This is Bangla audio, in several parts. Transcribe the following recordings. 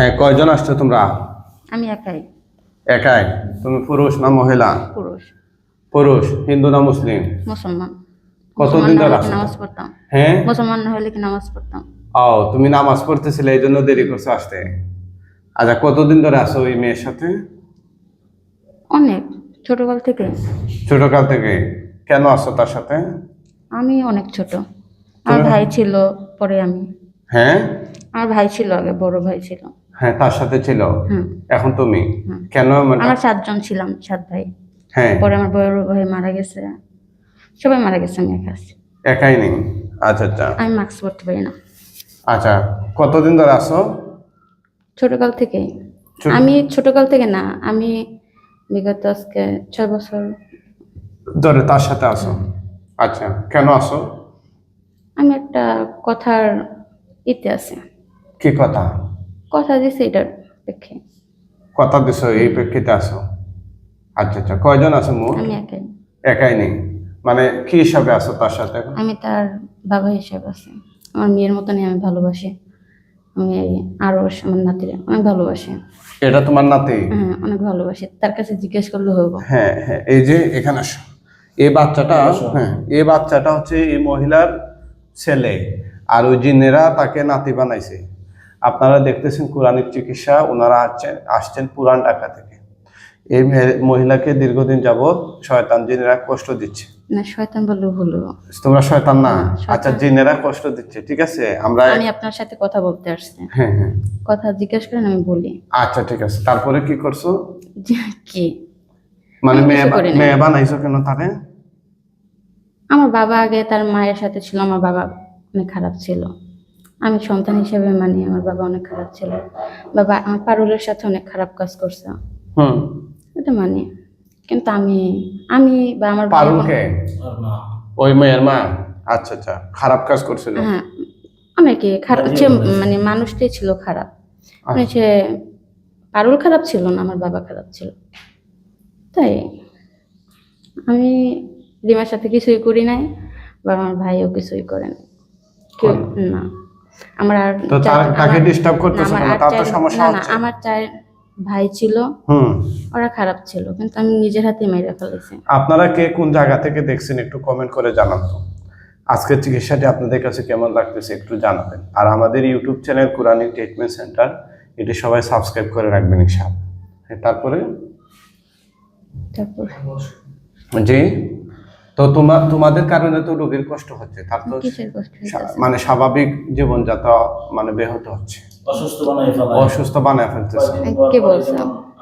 হ্যাঁ কয়জন আসছো তোমরা? আমি একাই। একাই? তুমি পুরুষ না মহিলা? পুরুষ। পুরুষ হিন্দু না মুসলিম? মুসলমান। কতদিন ধরে? নামাজ পড়তাম? হ্যাঁ? মুসলমান না হলে কি নামাজ পড়তাম? ও তুমি নামাজ পড়তেছিলে এই জন্য দেরি করছ আসতে। আচ্ছা কতদিন ধরে আসো ওই মেয়ের সাথে? অনেক ছোটকাল থেকে। ছোটকাল থেকে। কেন আসো তার সাথে? আমি অনেক ছোট। আমার ভাই ছিল পরে আমি। হ্যাঁ? আমার ভাই ছিল আগে বড় ভাই ছিল। হ্যাঁ তার সাথে ছিল। এখন তুমি। কেন মানে- আমরা সাতজন ছিলাম সাত ভাই। হ্যাঁ। পরে আমার বড় ভাই মারা গেছে। সবাই মারা গেছে আমি একা আছি। একাই নেই? আচ্ছা আচ্ছা। আমি মাস্ক পরতে পারি না। আচ্ছা কতদিন ধরে আসো ছোটকাল থেকে ছোট- আমি ছোটকাল থেকে না আমি বিগত আজকে ছয় বছর ধরে তার সাথে আসো আচ্ছা কেন আসো আমি একটা কথার ইতে আছে। কি কথা? কথা দিছে এটার পক্ষে। কথা দিছো এই প্রেক্ষিতে আসো আচ্ছা আচ্ছা কয়জন আছো মোট? আমি একাই। একাই নেই। মানে কি হিসাবে আছো তার সাথে এখন? আমি তার বাবা হিসেবে আছি। আমার মেয়ের মতনই আমি ভালোবাসি। আমি আরও আমার নাতিরে অনেক ভালোবাসি। এটা তোমার নাতি? হ্যাঁ অনেক ভালোবাসি। তার কাছে জিজ্ঞেস করলে হইব। হ্যাঁ হ্যাঁ এই যে এখানে আসো। এই বাচ্চাটা হ্যাঁ এই বাচ্চাটা হচ্ছে এই মহিলার ছেলে। আর ওই জিনেরা তাকে নাতি বানাইছে। আপনারা দেখতেছেন কোরআনিক চিকিৎসা ওনারা আসছেন আসছেন পুরান ঢাকা থেকে। এই মহিলাকে দীর্ঘদিন যাবৎ শয়তান জিনেরা কষ্ট দিচ্ছে। না শয়তান বললে ভুল। তোমরা শয়তান না? না, আচ্ছা জিনেরা কষ্ট দিচ্ছে ঠিক আছে? আমরা আমি আপনার সাথে কথা বলতে আসছি। হ্যাঁ হ্যাঁ। কথা জিজ্ঞেস করেন আমি বলি। আচ্ছা ঠিক আছে। তারপরে কি করছ? কি? মানে মেয়ে। মেয়ে বানাইছো কেন তারে? আমার বাবা আগে তার মায়ের সাথে ছিল আমার বাবা অনেক খারাপ ছিল। আমি সন্তান হিসেবে মানি আমার বাবা অনেক খারাপ ছিল। বাবা আমার পারুলের সাথে অনেক খারাপ কাজ করছে। হুম। এটা মানি। কিন্তু আমি আমি বা আমার ভাই পারুলকে? ওই মেয়ের মা? আচ্ছা আচ্ছা। খারাপ কাজ করছিল? হ্যাঁ। অনেকে খারাপ সে মানে মানুষটাই ছিল খারাপ। মানে সে পারুল খারাপ ছিল না আমার বাবা খারাপ ছিল। তাই আমি রিমার সাথে কিছুই করি নাই বা আমার ভাইও কিছুই করেন। কেউ না। আমার আর তাকে ডিস্টার্ব না, করতেছো আর তার তো সমস্যা না না হচ্ছে। আমার চার ভাই ছিল। হুম। ওরা খারাপ ছিল কিন্তু আমি নিজের হাতে মেরে ফেলেছি। আপনারা কে কোন জায়গা থেকে দেখছেন একটু কমেন্ট করে জানান তো। আজকের চিকিৎসাটি আপনাদের কাছে কেমন লাগতেছে একটু জানাবেন। আর আমাদের YouTube channel Quranic treatment centre এটি সবাই সাবস্ক্রাইব করে রাখবেন ইনশাআল্লাহ। তারপরে? তারপর? জি? তো তোমার তোমাদের কারণে তো রোগীর কষ্ট হচ্ছে তার তো মানে স্বাভাবিক জীবনযাত্রা মানে ব্যাহত হচ্ছে। অসুস্থ বানাই ফেলায়। অসুস্থ বানায় ফেলতেছে?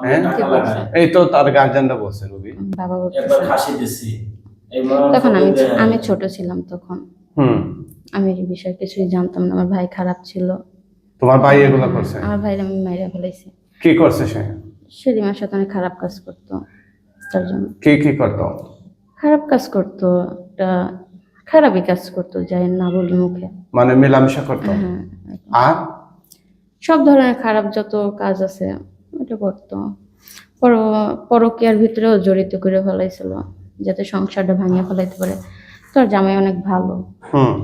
হ্যাঁ? লাগাই। এই তো তার গার্জেনরা বলছে রবি বাবা একবার খাসি দিছি। তখন আমি আমি ছোট ছিলাম তখন। হুম। আমি এই বিষয়ে কিছুই জানতাম না আমার ভাই খারাপ ছিল। তোমার ভাই এগুলো করছে? আমার ভাইয়ের আমি মেরে ফেলেছি কি করছে সে? সে রিমার সাথে অনেক খারাপ কাজ করতো তার জন্য। কি কি করতো? খারাপ কাজ করতো একটা খারাপই কাজ করতো যাই না বলি মুখে। মানে মেলামেশা করতো? হ্যাঁ আর? সব ধরনের খারাপ যত কাজ আছে ওটা করতো। পর পরকিয়ার ভিতরেও জড়িত করে ফেলাইছিল যাতে সংসারটা ভাঙিয়ে ফেলাইতে পারে। তোর জামাই অনেক ভালো।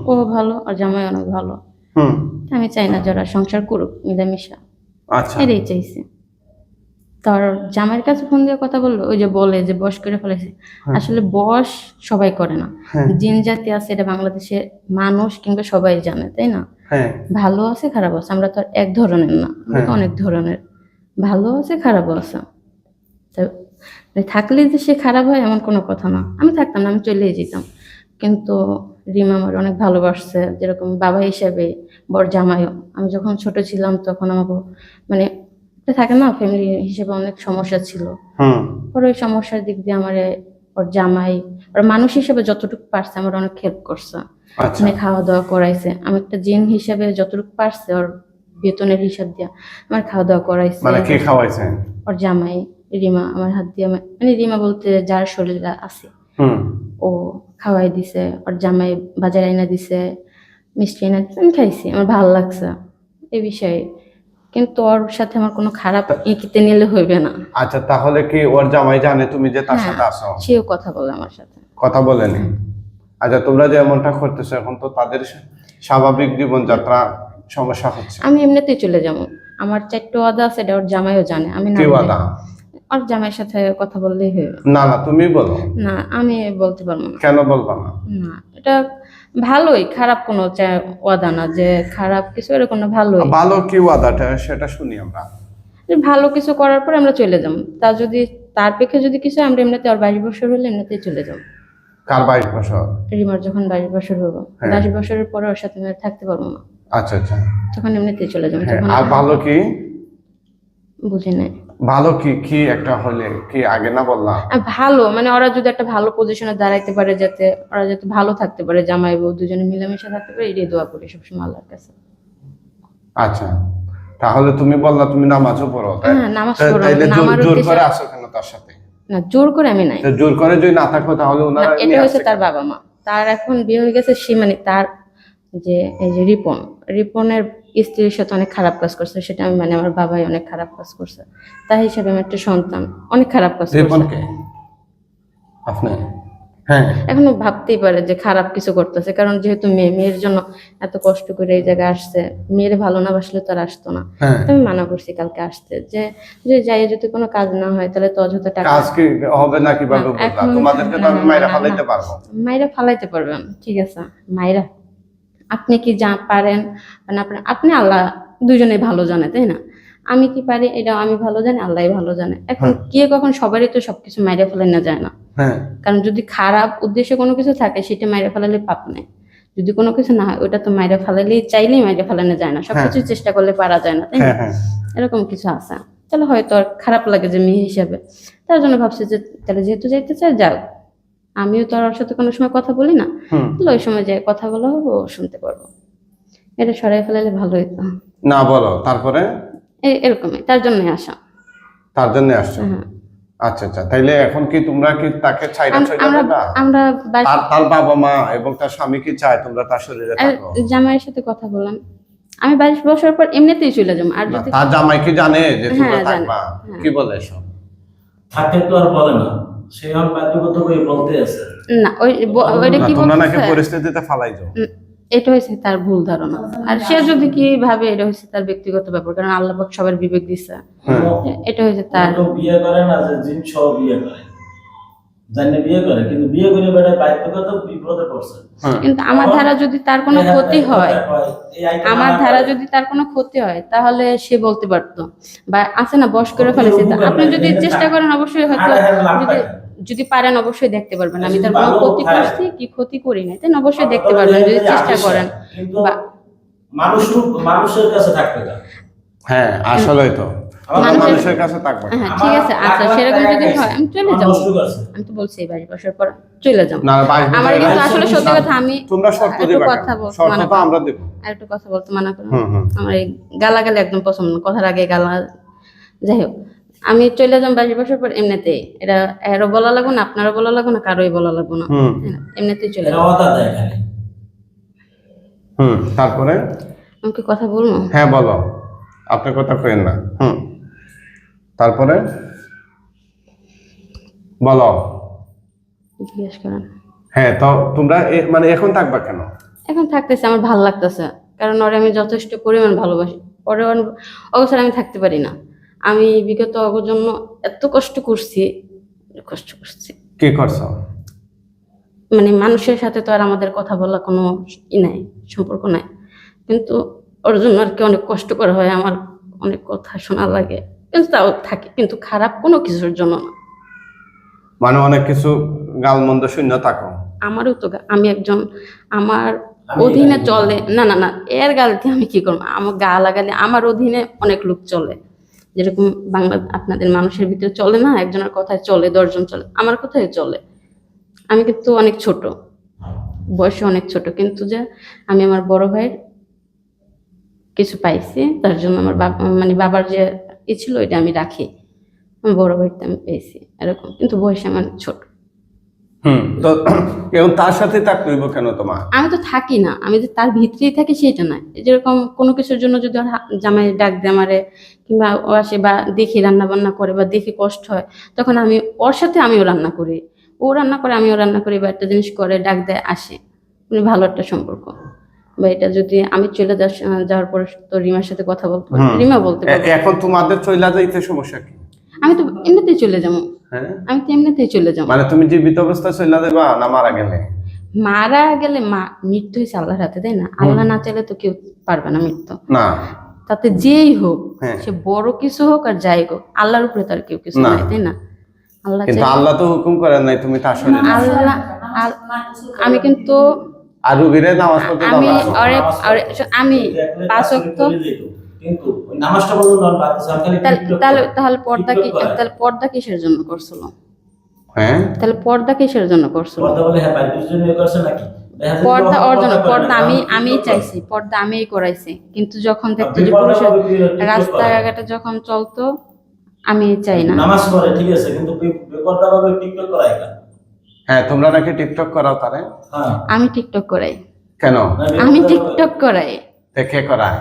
ও ভালো আর জামাই অনেক ভালো। আমি চাই না যারা সংসার করুক মিলামিশা। আচ্ছা। এটাই চাইছে। তার জামাইয়ের কাছে ফোন দিয়ে কথা বলল ওই যে বলে যে বস করে ফেলেছে। আসলে বস সবাই করে না। হ্যাঁ। জিন জাতি আছে এটা বাংলাদেশে মানুষ কিংবা সবাই জানে তাই না? হ্যাঁ। ভালো আছে খারাপ আছে আমরা তো এক ধরনের না আমরা তো হ্যাঁ। অনেক ধরনের। ভালো আছে খারাপও আছে। তো মানে থাকলে যে সে খারাপ হয় এমন কোনো কথা না। আমি থাকতাম না আমি চলেই যেতাম। কিন্তু রিমা আমার অনেক ভালোবাসছে যেরকম বাবা হিসেবে বড় জামাইও। আমি যখন ছোট ছিলাম তখন আমাকে মানে থাকে না ফ্যামিলি হিসেবে অনেক সমস্যা ছিল। পরে ওই সমস্যার দিক দিয়ে আমার ওর জামাই ওর মানুষ হিসেবে যতটুকু পারছে আমার অনেক হেল্প করছে। আচ্ছা। মানে খাওয়া দাওয়া করাইছে। আমি একটা জিন হিসাবে যতটুকু পারছে ওর বেতনের হিসাব দিয়া আমার খাওয়া দাওয়া করাইছে। মানে কে খাওয়াইছেন ওর জামাই রিমা আমার হাত দিয়ে মানে রিমা বলতে যার শরীরে আছে। ও খাওয়াই দিছে ওর জামাই বাজার আইনা দিছে মিষ্টি আইনা দিছে আমি খাইছি আমার ভালো লাগছে। এই বিষয়ে কিন্তু ওর সাথে আমার কোনো খারাপ ইঙ্কিতে নিলে হইবে না। আচ্ছা তাহলে কি ওর জামাই জানে তুমি যে তার হ্যাঁ। সাথে আসো? সেও কথা বলে আমার সাথে। কথা বলেনি? আচ্ছা তোমরা যে এমনটা করতেছো এখন তো তাদের স্বাভাবিক জীবনযাত্রা সমস্যা হচ্ছে। আমি এমনিতেই চলে যাব। আমার চারটে ওয়াদা আছে এটা ওর জামাইও জানে আমি না কি ওয়াদা? ওর জামাইয়ের সাথে কথা বললেই হয়ে না না তুমি বলো। না আমি বলতে পারব না। কেন বলবা না? না এটা ভালোই খারাপ কোনো ওয়াদা না যে খারাপ কিছু এরকম না ভালোই। ভালো কি ওয়াদাটা সেটা শুনি আমরা। যে ভালো কিছু করার পর আমরা চলে যাব। তা যদি তার পেক্ষে যদি কিছু আমরা এমনিতে আর বাইশ বছর হলে এমনিতেই চলে যাব। কার বাইশ বছর? রিমার যখন বাইশ বছর হব। হ্যাঁ। বাইশ বছরের পরে ওর সাথে আমি থাকতে পারব না। আচ্ছা আচ্ছা। তখন এমনিতেই চলে যাব হ্যাঁ, আর ভালো কি? বুঝি নাই। ভালো কি কি একটা হলে কি আগে না বললাম? ভালো মানে ওরা যদি একটা ভালো পজিশনে দাঁড়াইতে পারে যাতে ওরা যাতে ভালো থাকতে পারে জামাই বউ দুজনে মিলেমিশে থাকতে পারে এটাই দোয়া করি সবসময় আল্লাহর কাছে। আচ্ছা তাহলে তুমি বললা তুমি নামাজও পড়ো তাই? হ্যাঁ নামাজ পড়ো তাইলে না, জোর করে আসো কেন তার সাথে? না জোর করে আমি নাই। জোর করে যদি না থাকো তাহলে ওনারা এটা হচ্ছে তার বাবা মা। তার এখন বিয়ে হয়ে গেছে সে মানে তার যে এই যে রিপন রিপনের স্ত্রীর সাথে অনেক খারাপ কাজ করছে সেটা আমি মানে আমার বাবাই অনেক খারাপ কাজ করছে। তাই হিসাবে আমার একটা সন্তান অনেক খারাপ কাজ করছে। হ্যাঁ। এখনও ভাবতেই পারে যে খারাপ কিছু করতেছে কারণ যেহেতু মেয়ে মেয়ের জন্য এত কষ্ট করে এই জায়গায় আসছে মেয়ের ভালো না বাসলে তো আর আসতো না। হ্যাঁ। আমি মানা করছি কালকে আসতে যে যে যাই যদি কোনো কাজ না হয় তাহলে তো অযথা টাকা হবে না কীভাবে না, এখন- তোমাদেরকে তো আমি মাইরা ফালাইতে। পারব। মাইরা ফালাইতে পারবেন ঠিক আছে। মাইরা আপনি কি যা পারেন? মানে আপনি আপনি আল্লাহ দুজনেই ভালো জানে তাই না? আমি কি পারি? এটা আমি ভালো জানি আল্লাহ ভালো জানে। এখন হ্যাঁ। কে কখন সবারই তো সবকিছু মাইরে ফেলে না যায় না। হ্যাঁ। কারণ যদি খারাপ উদ্দেশ্যে কোনো কিছু থাকে সেটা মাইরা ফেলালে পাপ নেই। যদি কোনো কিছু না হয় ওটা তো মাইরা ফেলালেই চাইলেই মাইরা ফেলানো যায় না। সবকিছু চেষ্টা করলে পারা যায় না তাই না? হ্যাঁ হ্যাঁ। এরকম কিছু আছে। তাহলে হয়তো আর খারাপ লাগে যে মেয়ে হিসাবে। তার জন্য ভাবছি যে তাহলে যেহেতু যাইতে চায় যাও আমিও তো আর ওর সাথে কোনো সময় কথা বলি না। হুম। তাহলে ওই সময় যে কথা বলা হবে ও শুনতে পারব। এটা সরাই ফেলালে ভালো হইতো না বলো তারপরে? এই এরকমই তার জন্য আসা। তার জন্য আসছো? হ্যাঁ। আচ্ছা আচ্ছা তাইলে এখন কি তোমরা কি তাকে চাইনা আম- চলে আমরা তার তার বাবা মা এবং তার স্বামী কি চায় তোমরা তার শরীরে থাকো? জামাইয়ের সাথে কথা বললাম। আমি বাইশ বছর পর এমনিতেই চলে যাব আর যদি তার জামাই কি জানে যে তোমরা হ্যাঁ, থাকবা? হ্যাঁ। কি বলে এসব? থাকে তো আর বলে না। সে এখন বাধ্যগত করে বলতে আছে। না ওই ওইটা কি তোমরা নাকি পরিস্থিতিতে ফালাই যাও। এটা হয়েছে তার ভুল ধারণা। আর সে যদি কি ভাবে এটা হয়েছে তার ব্যক্তিগত ব্যাপার কারণ আল্লাহ পাক সবার বিবেক দিচ্ছে হ্যাঁ। এটা হয়েছে তার বিয়ে করে না যে জিন সহ বিয়ে করে। জানে বিয়ে করে কিন্তু বিয়ে করে বেড়ায় বাধ্যগত বিপদে পড়ছে। হ্যাঁ। কিন্তু আমার ধারা যদি তার কোনো ক্ষতি হয় আমার ধারা যদি তার কোনো ক্ষতি হয় তাহলে সে বলতে পারতো। বা আছে না বয়স করে ফেলেছে। আপনি যদি চেষ্টা করেন অবশ্যই হয়তো যদি যদি পারেন অবশ্যই দেখতে পারবেন। আমি তার কোনো ক্ষতি করছি কি ক্ষতি করি নাই তাই অবশ্যই দেখতে পারবেন যদি চেষ্টা করেন। মানুষ মানুষের কাছে থাকতে হ্যাঁ আসলেই তো। মানুষের- মানুষের কাছে থাকবা। হ্যাঁ ঠিক আছে আচ্ছা সেরকম যদি হয় আমি চলে যাব। আমি তো বলছি এই বছর পর চলে যাব। আমার কিন্তু আসলে সত্যি কথা আমি তোমরা শর্ত দিবা কথা মানা আমরা দেব। কথা বলতে মানা আমার এই গালাগালি একদম পছন্দ না কথার আগে গালা যাই হোক আমি চলে যাম বাইশ বছর পর এমনিতেই এটা এরও বলা লাগবো না আপনারও বলা লাগবো না কারোই বলা লাগবো না। হুম। এমনিতেই চলে যাব। কথা দেয় হুম তারপরে? আমাকে কথা বলব? হ্যাঁ বলো। আপনার কথা কেন না। হুম। তারপরে বলো। জিজ্ঞেস করেন। হ্যাঁ তো তোমরা মানে এখন থাকবা কেন? এখন থাকতেছে আমার ভালো লাগতেছে। কারণ ওরে আমি যথেষ্ট পরিমাণ ভালোবাসি। ওরে অবসর আমি থাকতে পারি না। আমি বিগত অগর জন্য এত কষ্ট করছি কষ্ট করছি। কি করছ? মানে মানুষের সাথে তো আর আমাদের কথা বলা কোনো ই নাই সম্পর্ক নাই। কিন্তু ওর জন্য আর কি অনেক কষ্ট করা হয় আমার অনেক কথা শোনা লাগে। কিন্তু তাও থাকে কিন্তু খারাপ কোনো কিছুর জন্য না। মানে অনেক কিছু গালমন্দ শূন্য থাকো। আমারও তো আমি একজন আমার অধীনে চলে না না না এর গালতে আমি কি করব? আমার গা লাগালে আমার অধীনে অনেক লোক চলে। যেরকম বাংলা আপনাদের মানুষের ভিতরে চলে না একজনের কথায় চলে দশজন চলে আমার কথায় চলে। আমি কিন্তু অনেক ছোট বয়সে অনেক ছোট কিন্তু যে আমি আমার বড় ভাইয়ের কিছু পাইছি তার জন্য আমার বাবা মানে বাবার যে ই ছিল ওইটা আমি রাখি। আমার বড় ভাইটা আমি পেয়েছি এরকম। কিন্তু বয়স আমার ছোট। হুম তো এখন তার সাথে থাকতে হইব কেন তোমার? আমি তো থাকি না আমি যে তার ভিতরেই থাকি সেটা না যেরকম কোনো কিছুর জন্য যদি জামাই ডাক দেয় আমারে কিংবা ও আসে বা দেখি রান্না বান্না করে বা দেখি কষ্ট হয় তখন আমি ওর সাথে আমিও রান্না করি। ও রান্না করে আমিও রান্না করি বা একটা জিনিস করে ডাক দেয় আসে। মানে ভালো একটা সম্পর্ক। বা এটা যদি আমি চলে যাওয়ার পরে তো রিমার সাথে কথা বলতে পারব। রিমা বলতে এ- এখন তোমাদের চইলা যাইতে সমস্যা কি? আমি তো এমনিতেই চলে যাব। হ্যাঁ? আমি তো এমনিতেই চলে যাব। মানে তুমি জীবিত অবস্থায় চইলা দেবা না মারা গেলে? মারা গেলে মা মৃত্যু হয়েছে আল্লাহর হাতে তাই না? আল্লাহ না চাইলে তো কেউ পারবে না মৃত্যু। না। তাতে যেই হোক হ্যাঁ। সে বড় কিছু হোক আর যাই হোক আল্লাহর উপরে তার কেউ কিছু নাই তাই না? আল্লাহ আল্লাহ তো হুকুম করেন নাই তুমি শরীরে আল্লাহ আল- আমি কিন্তু আর রুগীরে নামাজ পড়তে আমি না আমি পাঁচ ওয়াক্ত? কিন্তু নামাজটা পর্যন্ত আর বাদ তাহলে- তাহলে পর্দা কি। তাহলে পর্দা কিসের জন্য করছিল? হ্যাঁ? তাহলে পর্দা কিসের জন্য করছিল? পর্দা বলে হ্যাঁ ইয়ে করছে নাকি? পর্দা অর্জন পর্দা আমি আমি চাইছি পর্দা আমিই করাইছি। কিন্তু যখন দেখতো যে পুরুষের। রাস্তাঘাটে যখন চলতো আমি চাই না। নামাজ পড়ে ঠিক আছে কিন্তু বে- বেপর্দা ভাবে টিকটক করায় কেন? হ্যাঁ তোমরা নাকি টিকটক করাও তারে হ্যাঁ। আমি টিকটক করাই। কেন? আমি টিকটক করাই। দেখে করায়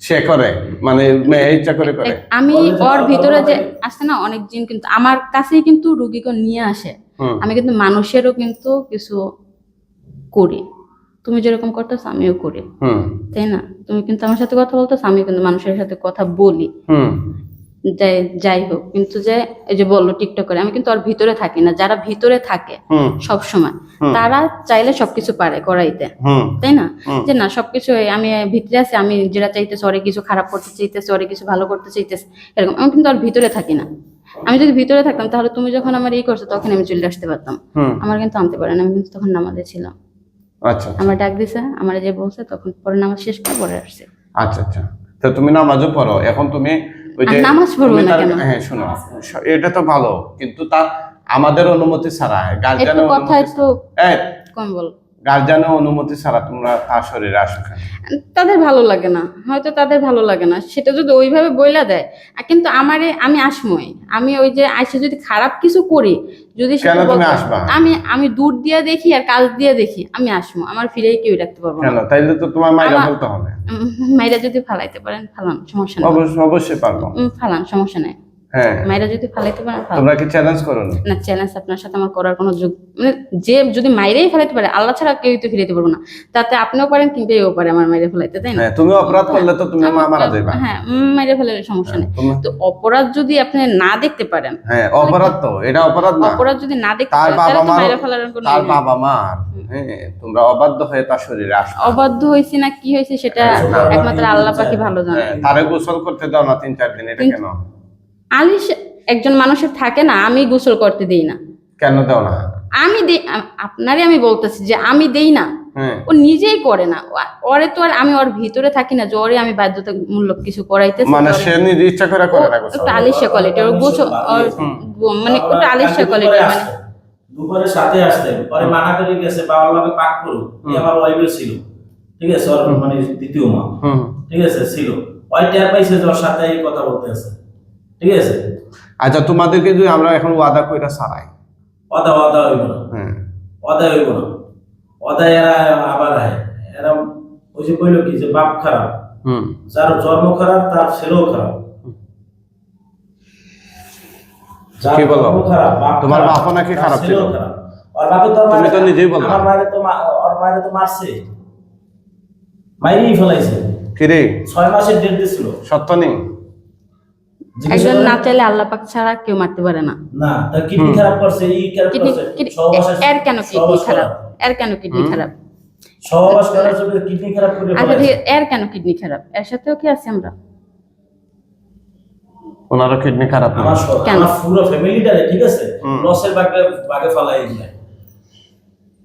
সে করে? মানে মেয়ে ইচ্ছা করে করে? আমি ওর ভিতরে যে আসে না অনেক জিন কিন্তু আমার কাছেই কিন্তু রুগীকে নিয়ে আসে। আমি কিন্তু মানুষেরও কিন্তু কিছু করি। তুমি যেরকম করতেছো আমিও করি। তাই না? তুমি কিন্তু আমার সাথে কথা বলতেছো আমি কিন্তু মানুষের সাথে কথা বলি। হুম। যাই যাই হোক কিন্তু যে এই যে বলল টিকটক করে আমি কিন্তু আর ভিতরে থাকি না যারা ভিতরে থাকে সব সময় তারা চাইলে সবকিছু পারে করাইতে তাই না? যে না সবকিছু আমি ভিতরে আছি আমি যেটা চাইতেছি ওরে কিছু খারাপ করতে চাইতেছি ওরে কিছু ভালো করতে চাইতেছি এরকম আমি কিন্তু আর ভিতরে থাকি না। আমি যদি ভিতরে থাকতাম তাহলে তুমি যখন আমার ই করছ তখন আমি চলে আসতে পারতাম। আমার কিন্তু আনতে পারে না আমি কিন্তু তখন নামাজে ছিলাম। আচ্ছা। আমার ডাক দিছে আমার যে বলছে তখন পরে নামাজ শেষ করে পরে আসছে। আচ্ছা আচ্ছা। তো তুমি নামাজও পড়ো এখন তুমি ওই যে নামাজ পড়ব না কেন? হ্যাঁ শোনো এটা তো ভালো কিন্তু তা আমাদের অনুমতি ছাড়া কথা একটু কম বল গার্জিয়ানের অনুমতি ছাড়া তোমরা আসো তাদের ভালো লাগে না হয়তো তাদের ভালো লাগে না সেটা যদি ওইভাবে বইলা দেয় কিন্তু আমারে আমি আসমই আমি ওই যে আইসে যদি খারাপ কিছু করি যদি? আমি আমি দূর দিয়ে দেখি আর কাজ দিয়ে দেখি আমি আসমো আমার ফিরে কেউ রাখতে পারব না। তাইলে তো তোমার মাইরা বলতে হবে। মাইরা যদি ফালাইতে পারেন ফালান সমস্যা নেই। অবশ্যই অবশ্যই পারব। ফালান সমস্যা নেই। হ্যাঁ। মাইরা যদি ফালাইতে পারেন তোমরা কি চ্যালেঞ্জ করো না? চ্যালেঞ্জ আপনার সাথে আমার করার কোনো যোগ মানে যে যদি মাইরেই ফেলাইতে পারে আল্লাহ ছাড়া কেউই তো ফিরাইতে পারব না। তাতে আপনিও পারেন কিংবা এও পারে আমার মাইরে ফেলাইতে তাই না? হ্যাঁ তুমি অপরাধ করলে তো তুমি মা মারা হ্যাঁ মাইরে ফেলালে সমস্যা নেই। তো অপরাধ যদি আপনি না দেখতে পারেন হ্যাঁ অপরাধ তো এটা অপরাধ না। অপরাধ যদি না দেখতে তার পারেন বাবা তাহলে তো মাইরে ফেলার কোনো তার ইয়ে বাবা হ্যাঁ তোমরা অবাধ্য হয়ে তার শরীরে আসো অবাধ্য হয়েছি না কি হয়েছে সেটা হ্যাঁ, একমাত্র আল্লাহ পাকি ভালো জানে। হ্যাঁ, তারে গোসল করতে দাও না তিন চার দিন এটা কেন? আলিশ একজন মানুষের থাকে না আমি গোসল করতে দেই না। কেন দাও না? আমি দেই আপনারই আমি বলতেছি যে আমি দেই না। হ্যাঁ। ও নিজেই করে না। ওরে তো আর আমি ওর ভিতরে থাকি না যে ওরে আমি বাধ্যতামূলক কিছু করাইতেছি মানে সে নিজে ইচ্ছা করে ও করে না গোসল? আলিশা কোয়ালিটি ওর গোসল মানে ওটা আলিশা কোয়ালিটি মানে দুপুরে সাথে আসতে পরে মানা করে গেছে বাবার লগে পাক করু এই আমার ওয়াইফে ছিল। ঠিক আছে ওর মানে দ্বিতীয় মা। ঠিক আছে ছিল। ওই টের পাইছে যে ওর সাথে এই কথা বলতে আছে। ঠিক আছে? আচ্ছা তোমাদেরকে যদি আমরা এখন ওয়াদা কইরা ছাড়াই অদা অদা হইব না। হ্যাঁ। অদা হইব না। অদা এরা আবার এরা ওই যে কইলো কি যে বাপ খারাপ। হুম। যার জন্ম খারাপ তার ছেলেও খারাপ। কি বলো? বাপ তোমার খারাপ, নাকি খারাপ ছিল? ওর বাপে তো তুমি তো নিজেই বললা। আমার মায়ের তো ওর মায়ের তো মারছে। মাইরেই ফেলাইছে। কিরে ছয় মাসের ডেট দিছিল। সত্য নেই? একজন না চাইলে আল্লাহ পাক ছাড়া কেউ মারতে পারে না। না তার কিডনি খারাপ করছে এই খারাপ করছে এর কেন কিডনি খারাপ? এর কেন কিডনি খারাপ? সহবাস করার জন্য কিডনি খারাপ করে আচ্ছা ঠিক আছে, এর কেন কিডনি খারাপ? এর সাথেও কি আছি আমরা? ওনারও কিডনি খারাপ না। আমার স- কেন? আমার পুরো ফ্যামিলিটারে ঠিক আছে? লসের বাগে বাগে ফেলাই যায়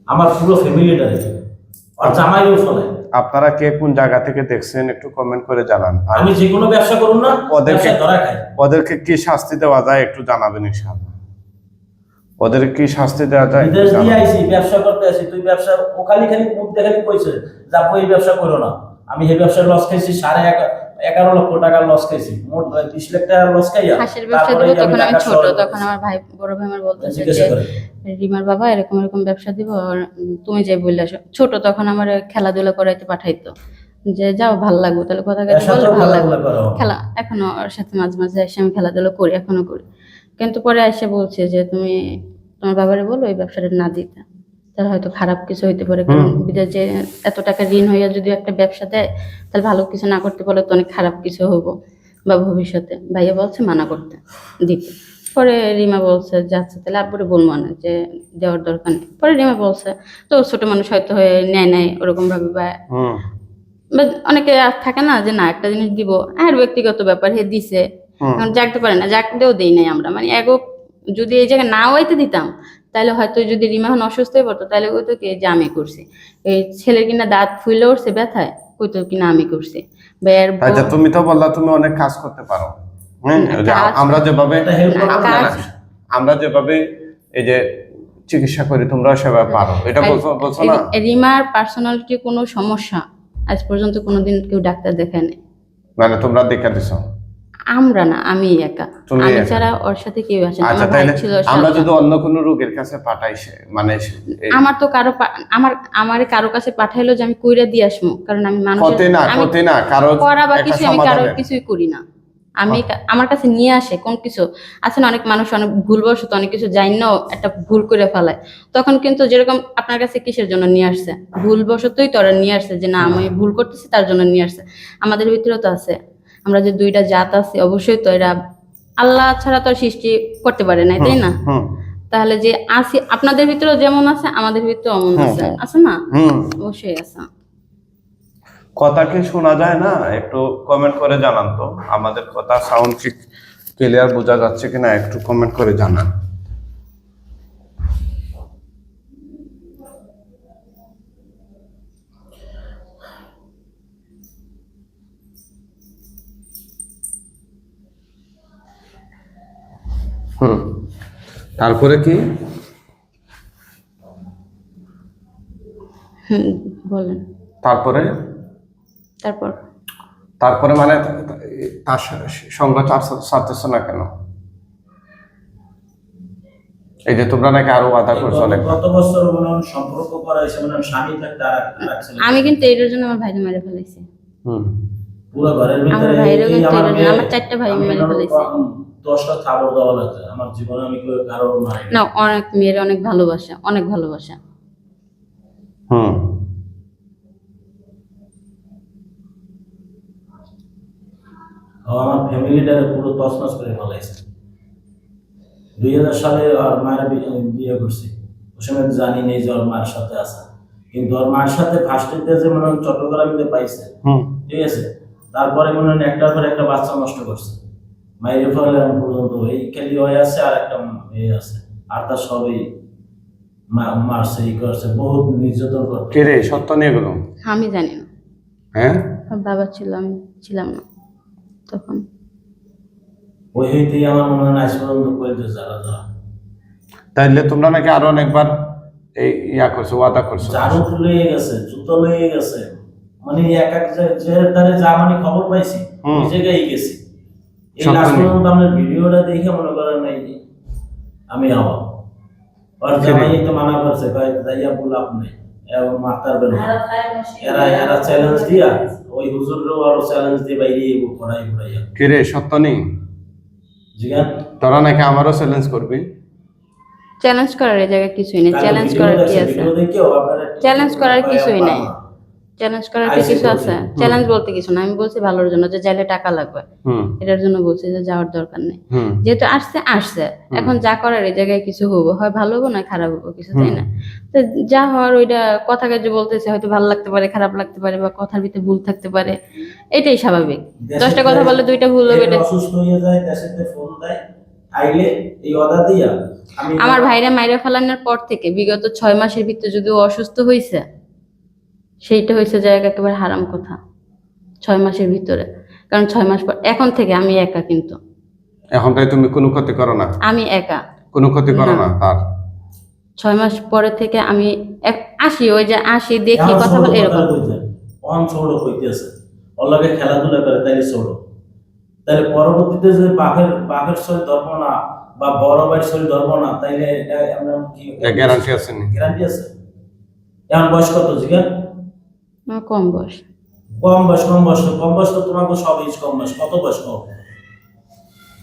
আমার পুরো ফ্যামিলিটারে। আর জামাইও ফেলায়। আপনারা কে কোন জায়গা থেকে দেখছেন একটু কমেন্ট করে জানান। আমি যে কোনো ব্যবসা করুন না ওদেরকে- ওদেরকে কি শাস্তি দেওয়া যায় একটু জানাবেন ইনশাআল্লাহ। ওদের কি শাস্তি দেওয়া যায় বিদেশ দিয়ে আইছি ব্যবসা করতে আইছি তুই ব্যবসা ও খালি খালি মুখ দেখালি কইছে যা এই ব্যবসা করো না। আমি এই ব্যবসায় লস খাইছি সাড়ে এগারো লক্ষ টাকার লস খাইছি। মোট বিশ লাখ টাকার লস খাইয়া হাঁসের ব্যবসা দিব তখন আমি ছোট তখন আমার ভাই বড় ভাই আমার বলতেছে যে রিমার বাবা এরকম এরকম ব্যবসা দিব তুমি যাই বললে। ছোট তখন আমার খেলাধুলা করাইতে পাঠাইতো। যে যাও ভালো লাগবে তাহলে কথা এর কাছে বললে সাথেও ভালো লাগবে। খেলা এখনও ওর সাথে মাঝে মাঝে এসে আমি খেলাধুলা করি এখনও করি। কিন্তু পরে এসে বলছে যে তুমি তোমার বাবারে বলো এই ব্যবসাটা না দিতে। তার হয়তো খারাপ কিছু হইতে পারে। কারণ বিদেশ যে এত টাকা ঋণ হইয়া যদি একটা ব্যবসা দেয় তাহলে ভালো কিছু না করতে পারলে তো অনেক খারাপ কিছু হব বা ভবিষ্যতে। ভাইয়া বলছে মানা করতে দিতে। পরে রিমা বলছে যাচ্ছে তাহলে আব্বুরে বলব না যে দেওয়ার দরকার নেই। পরে রিমা বলছে তো ছোট মানুষ হয়তো হয়ে নেয় নেয় ওরকম ভাবে বা অনেকে থাকে না যে না একটা জিনিস দিব আর ব্যক্তিগত ব্যাপার হে দিছে। জাগতে পারে না জাগতেও দেই নাই আমরা। মানে এগো যদি এই জায়গায় না হইতে দিতাম তাহলে হয়তো যদি রিমা এখন অসুস্থ হয়ে পড়তো তাহলে কইতো কি যে আমি করছি। এই ছেলের কিনা দাঁত ফুলে উঠছে ব্যথায় কইতো কিনা আমি করছি। আচ্ছা তুমি তো বললা তুমি অনেক কাজ করতে পারো। হ্যাঁ আমরা যেভাবে আমরা যেভাবে এই যে চিকিৎসা করি তোমরা সেভাবে পারো। এটা বলছো বলছো না? রিমার পার্সোনালিটি কোনো সমস্যা? আজ পর্যন্ত কোনোদিন কেউ ডাক্তার দেখায়নি। মানে তোমরা দেখা দিছো। আমরা না আমি একা। আমি ছাড়া ওর সাথে কেউ আসে না। আচ্ছা আমার ভাই ছিল আমরা যদি অন্য কোনো রোগীর কাছে পাঠাই মানে আমার তো কারও আমার আমার কারও কাছে পাঠাইলো যে আমি কইরা দিয়ে আসব কারণ আমি ক্ষতি না আমি না কারও করা বা কিছু আমি কারও কিছুই করি না। আমি আমার কাছে নিয়ে আসে কোন কিছু। আছে না অনেক মানুষ অনেক ভুলবশত অনেক কিছু জানি না একটা ভুল করে ফেলায়। তখন কিন্তু যেরকম আপনার কাছে কিসের জন্য নিয়ে আসছে? ভুলবশতই তোরা নিয়ে আসছে যে না আমি ভুল করতেছি তার জন্য নিয়ে আসছে। আমাদের ভিতরেও তো আছে। আমরা যে দুইটা জাত আছে অবশ্যই তো এরা আল্লাহ ছাড়া তো সৃষ্টি করতে পারে নাই তাই না? তাহলে যে আসি আপনাদের ভিতরে যেমন আছে আমাদের ভিতরে অমন আছে আছে না? অবশ্যই আছে। কথা কি শোনা যায় না? একটু কমেন্ট করে জানান তো। আমাদের কথা সাউন্ড কি ক্লিয়ার বোঝা যাচ্ছে কিনা একটু কমেন্ট করে জানান। হুম। তারপরে কি? বলেন। তারপরে? তারপর? তারপরে মানে তার না কেন? এই যে তোমরা নাকি আরও বাধা করছ অনেক গত বছর মনে সম্পর্ক করা হয়েছে মনে স্বামী থাকতে আর এক- আর এক ছেলে আমি কিন্তু এটার জন্য আমার ভাইকে মেরে ফেলাইছি। হুম। পুরো ঘরের ভিতরে আমার ভাইয়েরও কিন্তু আমার চারটে ভাই মেরে ফেলেছে। দশটা থাবর দেওয়া লাগছে আমার জীবনে আমি কারও মারি না অনেক মেয়ের অনেক ভালোবাসা অনেক ভালোবাসা। হুম। আমার ফ্যামিলিটারে পুরো তছনছ করে ফেলাইছে। দুই হাজার সালে ওর মায়ের বিয়ে করছি। ওই সময় জানি নেই যে ওর মায়ের সাথে আছে। কিন্তু ওর মায়ের সাথে যে মনে হয় চট্টগ্রামে পাইছে। ঠিক আছে? তারপরে মনে হয় একটার পর একটা বাচ্চা নষ্ট করছে। মায়ের ফলে পর্যন্ত এই খেলি হয়ে আছে আর একটা এ আছে। আর তার সবই মারছে ই করছে বহুত নির্যাতন করছে। কে রে সত্য নিয়ে গেল? আমি জানি না। হ্যাঁ? বাবা ছিল আমি ছিলাম না তখন। ওই হইতেই আমার মনে হয় আজ পর্যন্ত কইতে যারা যারা। তাইলে তোমরা নাকি আরও অনেকবার এই ইয়া করছ ওয়াদা করছ? ঝাড়ু লয়ে গেছে জুতো লয়ে গেছে। মানে এক এক যে- তারে যা মানে খবর পাইছি হুম। ওই জায়গায় গেছি। এই লাস্ট পর্যন্ত আমরা ভিডিওটা দেখে মনে করেন যে আমি হওয়া ওর জামাই তো মানা করছে কয় যাইয়া বল আপনি এবং মাতার বের এরা এরা চ্যালেঞ্জ দিয়া ওই হুজুরও আরও চ্যালেঞ্জ দিয়ে বাইরে পড়াই পড়াইয়া কে রে সত্য নেই? জিগান। তোরা নাকি আমারও চ্যালেঞ্জ করবি? চ্যালেঞ্জ করার এই জায়গায় কিছুই নেই। চ্যালেঞ্জ করার কি আছে? চ্যালেঞ্জ করার কিছুই নাই। চ্যালেঞ্জ করার কি কিছু আছে? চ্যালেঞ্জ বলতে কিছু না। আমি বলছি ভালোর জন্য যে টাকা লাগবে। এটার জন্য বলছি যে যাওয়ার দরকার নেই। যেহেতু আসছে আসছে। এখন যা করার এই জায়গায় কিছু হব। হয় ভালো হব না খারাপ হব কিছু তাই না? তো যা হওয়ার ওইটা কথা কাজে বলতেছে হয়তো ভালো লাগতে পারে খারাপ লাগতে পারে বা কথার ভিতরে ভুল থাকতে পারে। এটাই স্বাভাবিক। দশটা কথা বললে দুইটা ভুল হবে এটা অসুস্থ হয়ে যায় ফোন দেয় আইলে এই অর্ডার দিয়া আমার ভাইরা মাইরা ফেলানোর পর থেকে বিগত ছয় মাসের ভিতরে যদি অসুস্থ হয়েছে সেইটা হয়েছে জায়গা একেবারে হারাম কথা। ছয় মাসের ভিতরে। কারণ ছয় মাস পর এখন থেকে আমি একা কিন্তু। এখন তাই তুমি কোনো ক্ষতি করো না? আমি একা। কোনো ক্ষতি করো না। তার। ছয় মাস পরে থেকে আমি এক- আসি ওই যে আসি দেখি কথা বলে এরকম। কথা অন ছোট কইতেছে। ওর লগে খেলাধুলা করে তাইলে ছোট। তাহলে পরবর্তীতে যে বাপের বাপের শরীর ধরব না বা বড় ভাইয়ের শরীর ধরব না তাইলে এটা আমরা কি গ্যারান্টি আছে গ্যারান্টি আছে। এখন বয়স কত জিগান? আমার কম বয়স। কম বয়স কম বয়স কম বয়স তো তোমার সব এজ কম বয়স। কত বয়স কম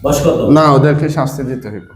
বয়স কত? না ওদেরকে শাস্তি দিতে হইব।